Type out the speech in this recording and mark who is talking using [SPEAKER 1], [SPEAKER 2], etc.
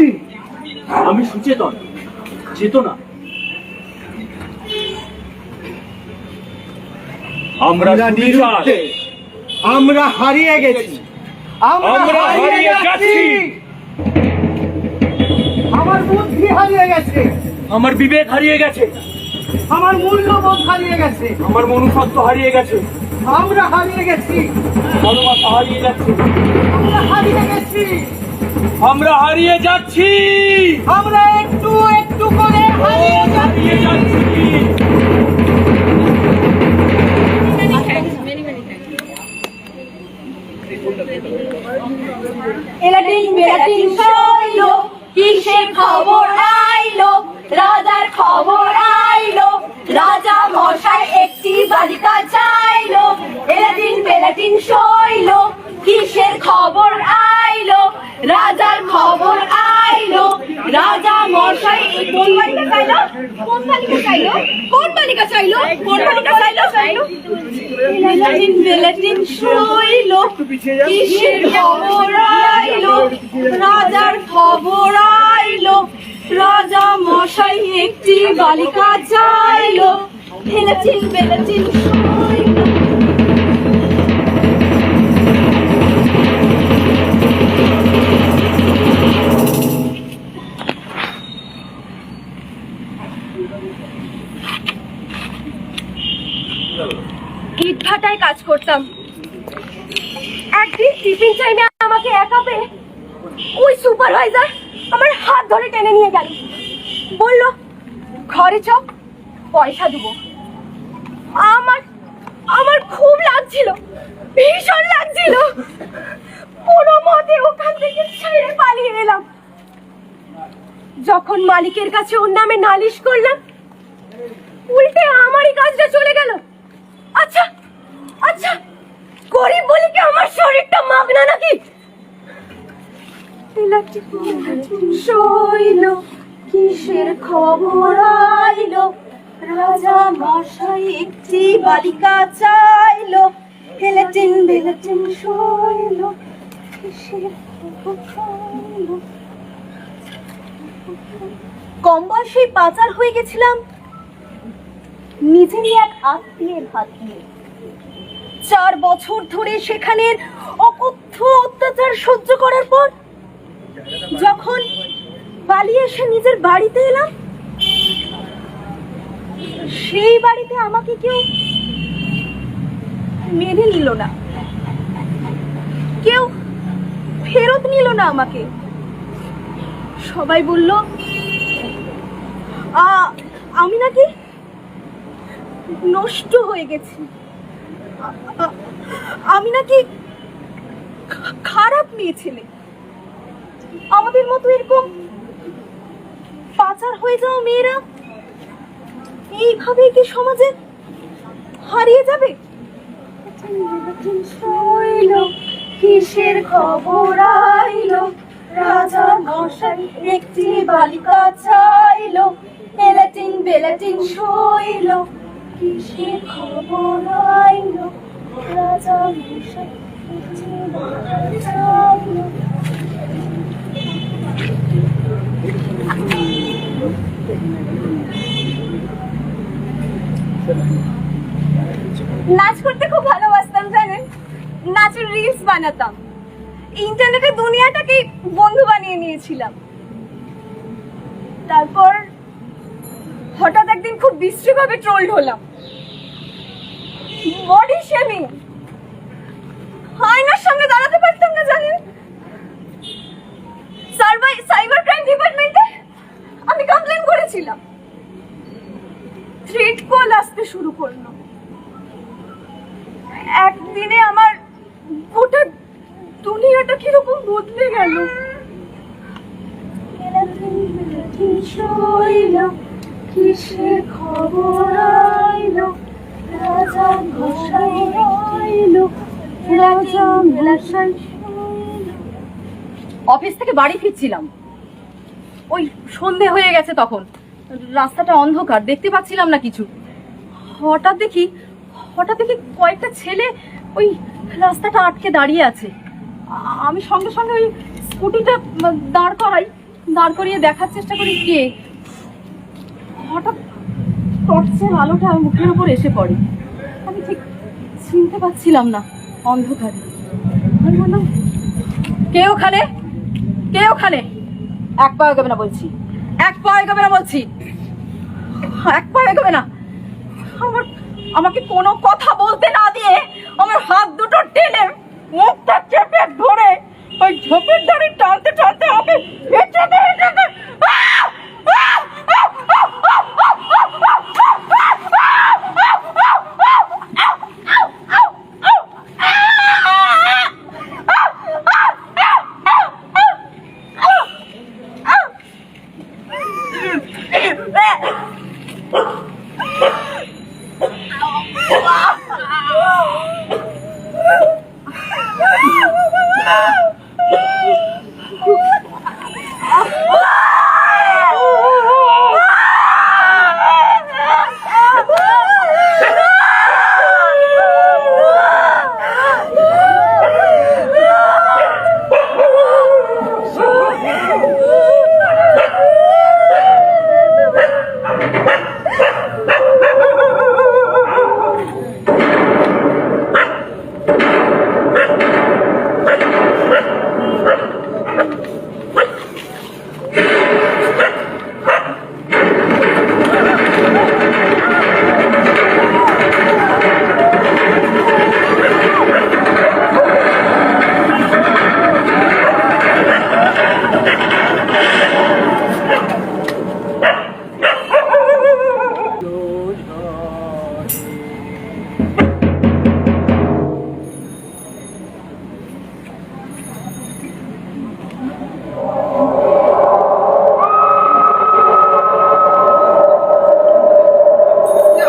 [SPEAKER 1] বুদ্ধি আমি সুচেতন চেতনা। আমরা
[SPEAKER 2] আমরা হারিয়ে গেছি।
[SPEAKER 1] আমরা হারিয়ে যাচ্ছি।
[SPEAKER 2] আমার বুদ্ধি হারিয়ে গেছে।
[SPEAKER 1] আমার বিবেক হারিয়ে গেছে।
[SPEAKER 2] আমার মূল্যবোধ হারিয়ে গেছে।
[SPEAKER 1] আমার মনুষ্যত্ব হারিয়ে গেছে।
[SPEAKER 2] আমরা হারিয়ে গেছি।
[SPEAKER 1] মানবতা হারিয়ে যাচ্ছে।
[SPEAKER 2] আমরা হারিয়ে গেছি।
[SPEAKER 1] আমরা হারিয়ে যাচ্ছি।
[SPEAKER 2] আমরা একটু একটু করে হারিয়ে যাচ্ছি
[SPEAKER 1] হারিয়ে যাচ্ছি।
[SPEAKER 3] কিসের খবর আইলো? রাজার খবর আইলো। রাজা মশাই একটি বালিকা চাইলো কোন বালিকা চাইলো? কোন বালিকা চাইলো? কোন বালিকা চাইলো? চাইলো শৈলো কিসের খবর আইলো? রাজার খবর আইলো। রাজা মশাই একটি বালিকা চাইলো। হেলেচিন বেলেচিন শৈলো কাজ করতাম। একদিন টিফিন আমাকে ওই সুপারভাইজার আমার হাত ধরে টেনে নিয়ে গেল। বলল, ঘরে পয়সা দেবো। আমার আমার খুব লাগছিল, ভীষণ লাগছিল। কোনো মতে ওখান থেকে ছেড়ে পালিয়ে এলাম। যখন মালিকের কাছে ওর নামে নালিশ করলাম, উল্টে আমারই কাজটা চলে গেল। আচ্ছা আচ্ছা গরিব বলে কি আমার শরীরটা মাগনা নাকি? শৈল, কিসের খবর আইলো? রাজা মশাই একটি বালিকা চাইলো। হেলেটিন বেলেটিন শৈল, কিসের খবর আইলো? কম বয়সে পাচার হয়ে গেছিলাম। নিজেরই এক আত্মীয়ের হাত দিয়ে। চার বছর ধরে সেখানের অকথ্য অত্যাচার সহ্য করার পর, যখন পালিয়ে এসে নিজের বাড়িতে এলাম, সেই বাড়িতে আমাকে কেউ মেনে নিল না। কেউ ফেরত নিল না আমাকে। সবাই বলল আমি নাকি নষ্ট হয়ে গেছি। আমি নাকি খারাপ মেয়ে ছেলে। আমাদের মতো এরকম পাচার হয়ে যাওয়া মেয়েরা এইভাবে কি সমাজে হারিয়ে যাবে? কিসের খবর আইলো? রাজা মশাই, একটি বালিকা চাইলো এলাটিন বেলাটিন শৈলো কিসের খবর আইলো? রাজা মশাই নাচ করতে খুব ভালোবাসতাম, জানেন? নাচের রিলস বানাতাম। ইন্টারনেটে দুনিয়াটাকে বন্ধু বানিয়ে নিয়েছিলাম। তারপর হঠাৎ একদিন খুব বিশ্রীভাবে ট্রোলড হলাম। বডি শেমিং আয়নার সামনে দাঁড়াতে পারতাম না, জানেন? সাইবার ক্রাইম ডিপার্টমেন্টে আমি কমপ্লেন করেছিলাম। থ্রেট কল আসতে শুরু করল। একদিনে আমার গোটা কীরকম বদলে গেল? রাজা রাজা
[SPEAKER 4] অফিস থেকে বাড়ি ফিরছিলাম। ওই সন্ধে হয়ে গেছে তখন। রাস্তাটা অন্ধকার, দেখতে পাচ্ছিলাম না কিছু। হঠাৎ দেখি হঠাৎ দেখি কয়েকটা ছেলে ওই রাস্তাটা আটকে দাঁড়িয়ে আছে। আমি সঙ্গে সঙ্গে ওই স্কুটিটা দাঁড় করাই, দাঁড় করিয়ে দেখার চেষ্টা করি কে। হঠাৎ টর্চের আলোটা মুখের উপর এসে পড়ে। আমি ঠিক চিনতে পারছিলাম না, অন্ধকারে। আমি বললাম, কে ওখানে? কে ওখানে? এক পা এগোবে না, বলছি। এক পা এগোবে না, বলছি। এক পা এগোবে না। আমার, আমাকে কোনো কথা বলতে না দিয়ে আমার হাত দুটো টেনে মুখটা চেপে ধরে ওই ঝোপের দাঁড়িয়ে টানতে টানতে আমি পেছনে